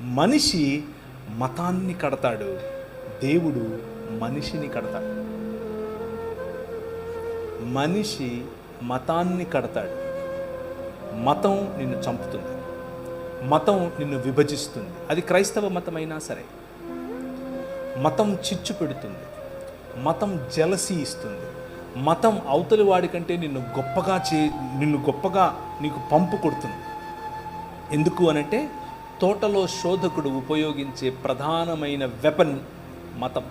మనిషి మతాన్ని కడతాడు దేవుడు మనిషిని కడతాడు. మనిషి మతాన్ని కడతాడు. మతం నిన్ను చంపుతుంది. మతం నిన్ను విభజిస్తుంది. అది క్రైస్తవ మతమైనా సరే. మతం చిచ్చు పెడుతుంది. మతం జలసి ఇస్తుంది. మతం అవతలి వాడి కంటే నిన్ను గొప్పగా చే నిన్ను గొప్పగా నీకు పంపు కొడుతుంది. ఎందుకు అనంటే తోటలో శోధకుడు ఉపయోగించే ప్రధానమైన వెపన్ మతం.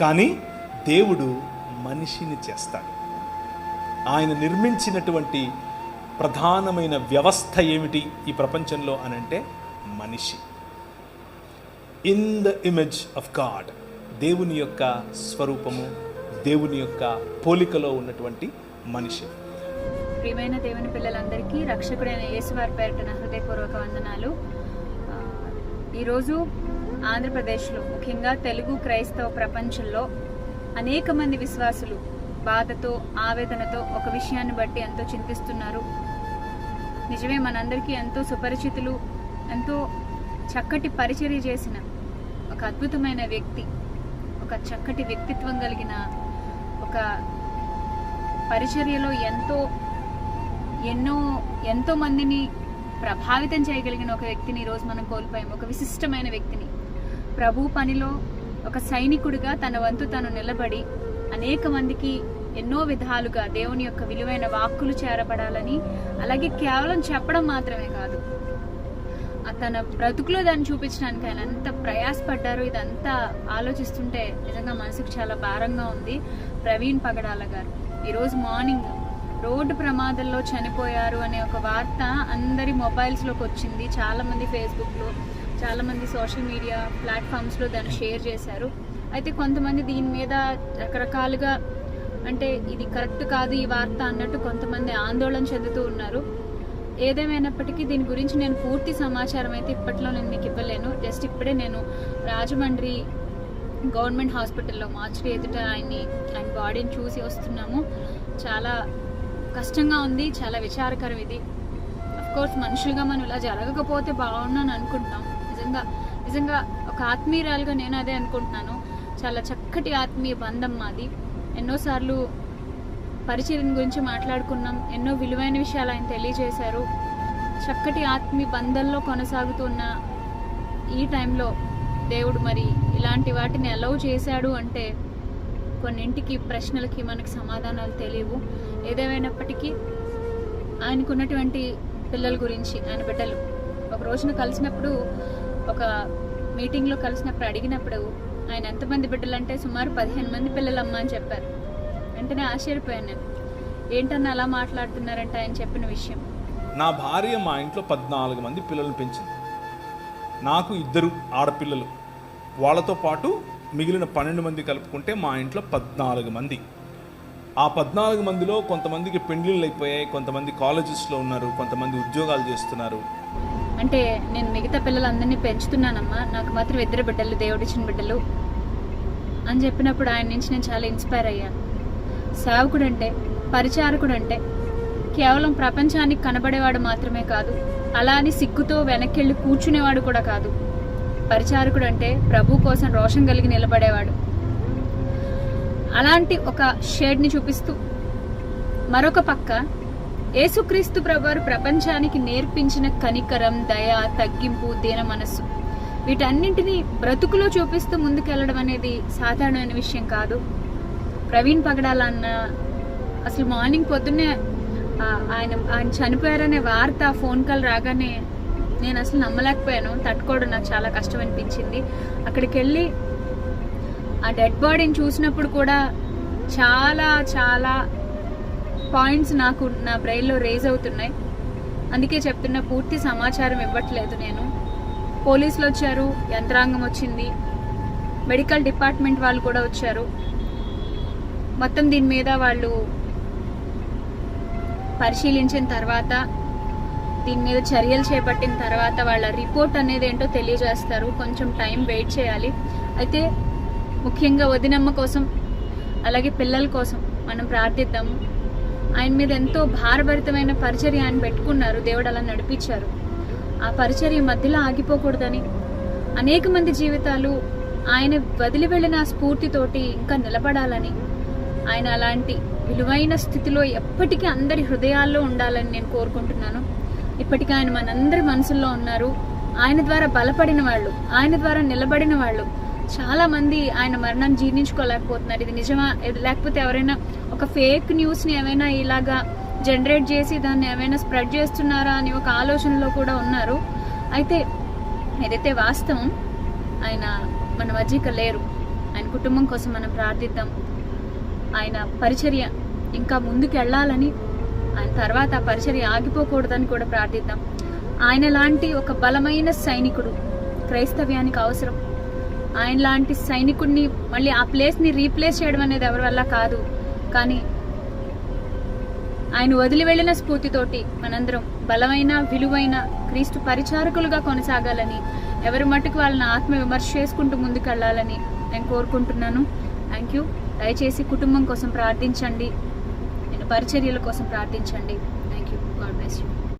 కానీ దేవుడు మనిషిని చేస్తాడు. ఆయన నిర్మించినటువంటి ప్రధానమైన వ్యవస్థ ఏమిటి ఈ ప్రపంచంలో అనంటే మనిషి. In the image of God దేవుని యొక్క స్వరూపము దేవుని యొక్క పోలికలో ఉన్నటువంటి మనిషి. ప్రియమైన దేవుని పిల్లలందరికీ రక్షకుడైన యేసువారి పేరిట నా హృదయపూర్వక వందనాలు. ఈరోజు ఆంధ్రప్రదేశ్లో ముఖ్యంగా తెలుగు క్రైస్తవ ప్రపంచంలో అనేక మంది విశ్వాసులు బాధతో ఆవేదనతో ఒక విషయాన్ని బట్టి ఎంతో చింతిస్తున్నారు. నిజమే మనందరికీ ఎంతో సుపరిచితులు ఎంతో చక్కటి పరిచర్య చేసిన ఒక అద్భుతమైన వ్యక్తి ఒక చక్కటి వ్యక్తిత్వం కలిగిన ఒక పరిచర్యలో ఎంతో ఎన్నో ఎంతో మందిని ప్రభావితం చేయగలిగిన ఒక వ్యక్తిని ఈరోజు మనం కోల్పోయాం ఒక విశిష్టమైన వ్యక్తిని. ప్రభు పనిలో ఒక సైనికుడిగా తన వంతు తను నిలబడి అనేక మందికి ఎన్నో విధాలుగా దేవుని యొక్క విలువైన వాక్కులు చేరబడాలని అలాగే కేవలం చెప్పడం మాత్రమే కాదు తన బ్రతుకులో దాన్ని చూపించడానికి ఆయన ఎంత ప్రయాసపడ్డారో ఇదంతా ఆలోచిస్తుంటే నిజంగా మనసుకు చాలా భారంగా ఉంది. ప్రవీణ్ పగడాల గారు ఈరోజు మార్నింగ్ రోడ్డు ప్రమాదంలో చనిపోయారు అనే ఒక వార్త అందరి మొబైల్స్లోకి వచ్చింది. చాలామంది ఫేస్బుక్లో చాలామంది సోషల్ మీడియా ప్లాట్ఫామ్స్లో దాన్ని షేర్ చేశారు. అయితే కొంతమంది దీని మీద రకరకాలుగా అంటే ఇది కరెక్ట్ కాదు ఈ వార్త అన్నట్టు కొంతమంది ఆందోళన చెందుతూ ఉన్నారు. ఏదేమైనప్పటికీ దీని గురించి నేను పూర్తి సమాచారం అయితే ఇప్పట్లో నేను మీకు ఇవ్వలేను. జస్ట్ ఇప్పుడే నేను రాజమండ్రి గవర్నమెంట్ హాస్పిటల్లో మార్చి ఎదుట ఆయన్ని ఆయన బాడీని చూసి వస్తున్నాము. చాలా కష్టంగా ఉంది చాలా విచారకరం ఇది. కోర్స్ మనుషులుగా మనం ఇలా జరగకపోతే బాగున్నాను అనుకుంటున్నాం. నిజంగా నిజంగా ఒక ఆత్మీయురాలుగా నేను అదే అనుకుంటున్నాను. చాలా చక్కటి ఆత్మీయ బంధం మాది. ఎన్నోసార్లు పరిచయం గురించి మాట్లాడుకున్నాం. ఎన్నో విలువైన విషయాలు ఆయన తెలియజేశారు. చక్కటి ఆత్మీయ బంధంలో కొనసాగుతున్న ఈ టైంలో దేవుడు మరి ఇలాంటి వాటిని అలౌ చేశాడు అంటే కొన్నింటికి ప్రశ్నలకి మనకి సమాధానాలు తెలియవు. ఏదేమైనప్పటికీ ఆయనకున్నటువంటి పిల్లల గురించి ఆయన బిడ్డలు ఒక రోజున కలిసినప్పుడు ఒక మీటింగ్లో కలిసినప్పుడు అడిగినప్పుడు ఆయన ఎంతమంది బిడ్డలు అంటే సుమారు పదిహేను మంది పిల్లలమ్మ అని చెప్పారు. వెంటనే ఆశ్చర్యపోయాను నేను. ఏంటన్నా అలా మాట్లాడుతున్నారంటే ఆయన చెప్పిన విషయం. నా భార్య మా ఇంట్లో పద్నాలుగు మంది పిల్లల్ని పెంచింది. నాకు ఇద్దరు ఆడపిల్లలు. వాళ్ళతో పాటు మిగిలిన పన్నెండు మంది కలుపుకుంటే మా ఇంట్లో పద్నాలుగు మంది. ఆ పద్నాలుగు మందిలో కొంతమందికి పెండ్లిళ్ళు అయిపోయాయి కొంతమంది కాలేజెస్లో ఉన్నారు కొంతమంది ఉద్యోగాలు చేస్తున్నారు. అంటే నేను మిగతా పిల్లలందరినీ పెంచుతున్నానమ్మా. నాకు మాత్రం ఇద్దరు బిడ్డలు దేవుడిచ్చిన బిడ్డలు. అని చెప్పినప్పుడు ఆయన నుంచి నేను చాలా ఇన్స్పైర్ అయ్యాను సేవకుడు అంటే పరిచారకుడు అంటే కేవలం ప్రపంచానికి కనబడేవాడు మాత్రమే కాదు అలా అని సిగ్గుతో వెనక్కి వెళ్ళి కూర్చునేవాడు కూడా కాదు. పరిచారకుడు అంటే ప్రభు కోసం రోషం కలిగి నిలబడేవాడు. అలాంటి ఒక షేడ్ని చూపిస్తూ మరొక పక్క యేసుక్రీస్తు ప్రభువారు ప్రపంచానికి నేర్పించిన కనికరం దయ తగ్గింపు దీన మనస్సు వీటన్నింటినీ బ్రతుకులో చూపిస్తూ ముందుకెళ్ళడం అనేది సాధారణమైన విషయం కాదు. ప్రవీణ్ పగడాల అన్న అసలు మార్నింగ్ పొద్దున్నే ఆయన ఆయన చనిపోయారనే వార్త ఫోన్ కాల్ రాగానే నేను అసలు నమ్మలేకపోయాను. తట్టుకోవడం నాకు చాలా కష్టం అనిపించింది అక్కడికి వెళ్ళి ఆ డెడ్ బాడీని చూసినప్పుడు కూడా చాలా చాలా పాయింట్స్ నాకు నా బ్రెయిన్లో రేజ్ అవుతున్నాయి. అందుకే చెప్తున్న పూర్తి సమాచారం ఇవ్వట్లేదు నేను. పోలీసులు వచ్చారు యంత్రాంగం వచ్చింది మెడికల్ డిపార్ట్మెంట్ వాళ్ళు కూడా వచ్చారు. మొత్తం దీని మీద వాళ్ళు పరిశీలించిన తర్వాత దీని మీద చర్యలు చేపట్టిన తర్వాత వాళ్ళ రిపోర్ట్ అనేది ఏంటో తెలియజేస్తారు. కొంచెం టైం వెయిట్ చేయాలి. అయితే ముఖ్యంగా వదినమ్మ కోసం అలాగే పిల్లల కోసం మనం ప్రార్థిద్దాము. ఆయన మీద ఎంతో భారభరితమైన పరిచర్య ఆయన పెట్టుకున్నారు. దేవుడు అలా నడిపించారు. ఆ పరిచర్య మధ్యలో ఆగిపోకూడదని అనేక మంది జీవితాలు ఆయన వదిలి వెళ్ళిన స్ఫూర్తితోటి ఇంకా నిలబడాలని ఆయన అలాంటి విలువైన స్థితిలో ఎప్పటికీ అందరి హృదయాల్లో ఉండాలని నేను కోరుకుంటున్నాను. ఇప్పటికీ ఆయన మనందరి మనసుల్లో ఉన్నారు. ఆయన ద్వారా బలపడిన వాళ్ళు ఆయన ద్వారా నిలబడిన వాళ్ళు చాలా మంది ఆయన మరణం జీర్ణించుకోలేకపోతున్నారు. ఇది నిజమా? లేకపోతే ఎవరైనా ఒక ఫేక్ న్యూస్ని ఏమైనా ఇలాగా జనరేట్ చేసి దాన్ని ఏమైనా స్ప్రెడ్ చేస్తున్నారా అని ఒక ఆలోచనలో కూడా ఉన్నారు. అయితే ఏదైతే వాస్తవం ఆయన మన మధ్యక లేరు. ఆయన కుటుంబం కోసం మనం ప్రార్థిద్దాం. ఆయన పరిచర్య ఇంకా ముందుకు వెళ్ళాలని ఆయన తర్వాత ఆ పరిచర్య ఆగిపోకూడదని కూడా ప్రార్థిద్దాం. ఆయన లాంటి ఒక బలమైన సైనికుడు క్రైస్తవ్యానికి అవసరం. ఆయన లాంటి సైనికుడిని మళ్ళీ ఆ ప్లేస్ని రీప్లేస్ చేయడం అనేది ఎవరి వల్ల కాదు. కానీ ఆయన వదిలి వెళ్ళిన స్ఫూర్తితోటి మనందరం బలమైన విలువైన క్రీస్తు పరిచారకులుగా కొనసాగాలని ఎవరి మట్టుకు వాళ్ళని ఆత్మ విమర్శ చేసుకుంటూ ముందుకెళ్ళాలని నేను కోరుకుంటున్నాను. థ్యాంక్ యూ దయచేసి కుటుంబం కోసం ప్రార్థించండి. పరిచర్యల కోసం ప్రార్థించండి. Thank you God bless you